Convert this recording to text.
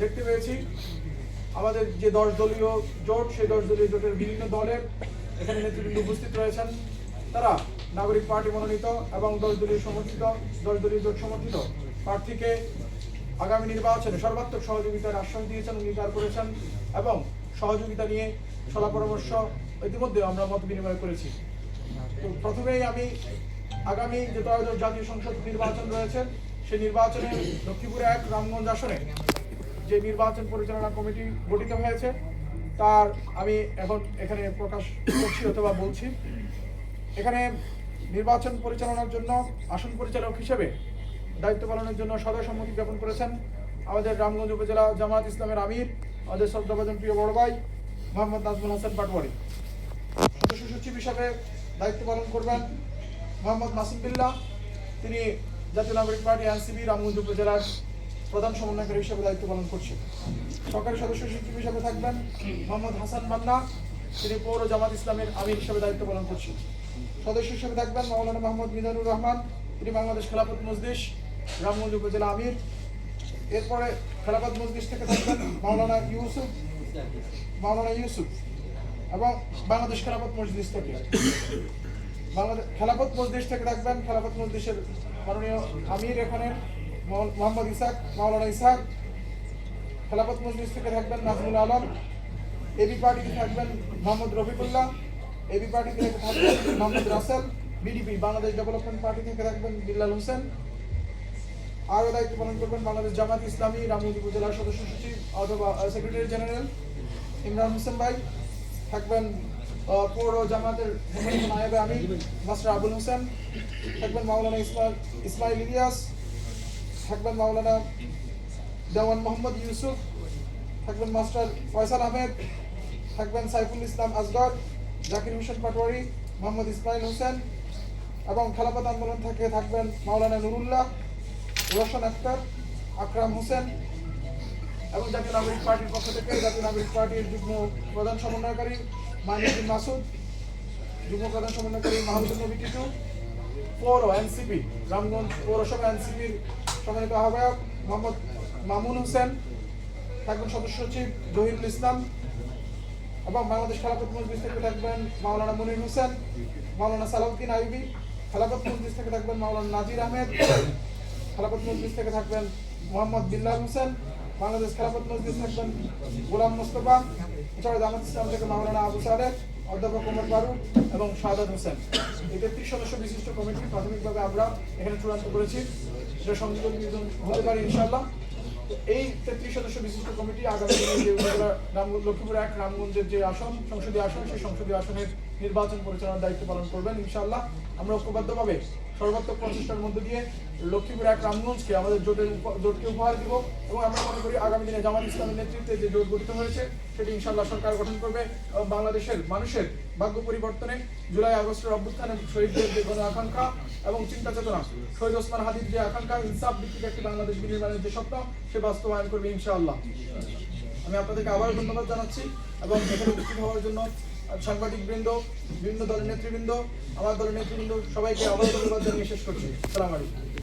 দেখতে পেয়েছি। আমাদের যে দশ দলীয় জোট, সেই দশ দলীয় জোটের বিভিন্ন দলের এখানে নেতৃবৃন্দ উপস্থিত রয়েছেন। তারা নাগরিক পার্টি মনোনীত এবং দশ দলীয় সমর্থিত, দশ দলীয় জোট সমর্থিত প্রার্থীকে আগামী নির্বাচনে সর্বাত্মক সহযোগিতার আশ্বাস দিয়েছেন অঙ্গীকার করেছেন এবং সহযোগিতা নিয়ে সলা পরামর্শ ইতিমধ্যে আমরা মত বিনিময় করেছি। তো প্রথমেই আমি আগামী যে জাতীয় সংসদ নির্বাচন রয়েছে, সেই নির্বাচনে লক্ষ্মীপুরে এক রামগঞ্জ আসনে যে নির্বাচন পরিচালনা কমিটি গঠিত হয়েছে, তার আমি এখন এখানে প্রকাশ করছি অথবা বলছি। এখানে নির্বাচন পরিচালনার জন্য আসন পরিচালক হিসেবে দায়িত্ব পালনের জন্য সদয় সম্মতি জ্ঞাপন করেছেন আমাদের রামগঞ্জ উপজেলা জামাত ইসলামের আমির, আমাদের শ্রদ্ধাভাজন প্রিয় বড় ভাই মোহাম্মদ নাজমুল হাসান পাটওয়ারি সদস্য সচিব হিসাবে দায়িত্ব পালন করবেন মোহাম্মদ মাসুম তিনি জাতীয় নাগরিক পার্টি এনসিবি রামগঞ্জ উপজেলার প্রধান সমন্বয়কারী হিসেবে দায়িত্ব পালন করছেন সরকারি সদস্য সচিব হিসেবে থাকবেন মোহাম্মদ হাসান মান্না, তিনি পৌর জামাত ইসলামের আমির হিসেবে দায়িত্ব পালন করছেন। সদস্য হিসেবে থাকবেন মাওলানা মোহাম্মদ মিজানুর রহমান, তিনি বাংলাদেশ খেলাফত মজলিস, রামগঞ্জ উপজেলা আমির। এরপরে খেলাফত মজলিস থেকে থাকবেন মাওলানা ইউসুফ মাওলানা ইউসুফ এবং বাংলাদেশ খেলাফত মজলিস থেকে। বাংলাদেশ খেলাফত মজলিস থেকে থাকবেন খেলাফত মজলিসের মাননীয় আমির এখানে। মোহাম্মদ ইসাক, মাওলানা ইসাক, খেলাফত মজলিস থেকে থাকবেন নাজমুল আলম, এবি পার্টি থেকে থাকবেন মোহাম্মদ রফিকুল্লাহ, এবি পার্টি থেকে থাকবেন Mohammad Russell, BDP, Bangladesh development party থেকে থাকবেন বিল্লাল হোসেন। আরও দায়িত্ব পালন করবেন বাংলাদেশ জামাত ইসলামী রামগঞ্জ উপজেলার সদস্য সচিব অথবা সেক্রেটারি জেনারেল ইমরান হোসেন ভাই। থাকবেন পৌর জামাতের নায়েবে আমি মাস্টার আবুল হোসেন। থাকবেন মাওলানা ইসমাইল ইসমাইল ইলিয়াস থাকবেন মাওলানা দেওয়ান মোহাম্মদ ইউসুফ, থাকবেন মাস্টার ফয়সাল আহমেদ, থাকবেন সাইফুল ইসলাম আসগর, জাকির হোসেন পাটোয়ারি, মোহাম্মদ ইসমাইল হোসেন এবং খেলাফত আন্দোলন থেকে থাকবেন মাওলানা নুরুল্লাহ, রোশন আক্তার আকরাম হোসেন এবং জাতীয় নাগরিক পার্টির পক্ষ থেকে জাতীয় নাগরিক পার্টির যুগ্ম প্রধান সমন্বয়কারী মাইনুদ্দিন মাসুদ, যুগ্ম প্রধান সমন্বয়কারী মাহমুদুল নবী টিটু পৌর এনসিপি, রামগঞ্জ পৌরসভা এনসিপির সম্মানিত আহ্বায়ক মোহাম্মদ মামুন হোসেন, থাকবেন সদস্য সচিব জহিরুল ইসলাম এবং বাংলাদেশ খেলাফত মজলিস থেকে থাকবেন মাওলানা মনির হোসেন, মাওলানা সালাউদ্দিন আইবি, খেলাফত মজলিস থেকে থাকবেন মাওলানা নাজির আহমেদ, খেলাফত মজলিস থেকে থাকবেন মোহাম্মদ বিল্লাল হোসেন বাংলাদেশ খেলাফত মজলিস থাকবেন গোলাম মোস্তফা, এছাড়া জামাত ইসলাম থেকে মাওলানা আবু সালেহ অধ্যাপক ওমর ফারুক এবং শাহাদ হোসেন। এই তেত্রিশ সদস্য বিশিষ্ট কমিটি, প্রাথমিকভাবে আমরা এখানে চূড়ান্ত করেছি। এটা সংযোগ হতে পারে ইনশাআল্লাহ। তো এই তেত্রিশ সদস্য বিশিষ্ট কমিটি আগামী দিনে যে উপজেলা রাম লক্ষ্মীপুর এক, রামগঞ্জের যে আসন, সংসদীয় আসন, সেই সংসদীয় আসনের নির্বাচন পরিচালনার দায়িত্ব পালন করবেন, ইনশাআল্লাহ। আমরা ঐক্যবদ্ধভাবে সর্বাত্মক প্রচেষ্টার মধ্যে দিয়ে লক্ষ্মীপুর এক রামগঞ্জকে আমাদের জোটের জোটকে উপহার দিব এবং আমরা মনে করি আগামী দিনে জামাত ইসলামের নেতৃত্বে যে জোট গঠিত হয়েছে, সেটি ইনশাআল্লাহ সরকার গঠন করবে বাংলাদেশের মানুষের ভাগ্য পরিবর্তনে জুলাই আগস্টের অভ্যুত্থানে শহীদদের যে গণ আকাঙ্ক্ষা এবং চিন্তা চেতনা, শহীদ ওসমান হাদির যে আকাঙ্ক্ষা, ইনসাফ ভিত্তিক একটি বাংলাদেশ বিনির্মাণের যে স্বপ্ন, সে বাস্তবায়ন করবে ইনশাআল্লাহ। আমি আপনাদেরকে আবারও ধন্যবাদ জানাচ্ছি এবং এখানে উপস্থিত হওয়ার জন্য সাংবাদিক বৃন্দ বিভিন্ন দলের নেতৃবৃন্দ, আমার দলের নেতৃবৃন্দ, সবাইকে আবারও ধন্যবাদ জানিয়ে শেষ করছি। সালাম আলাইকুম।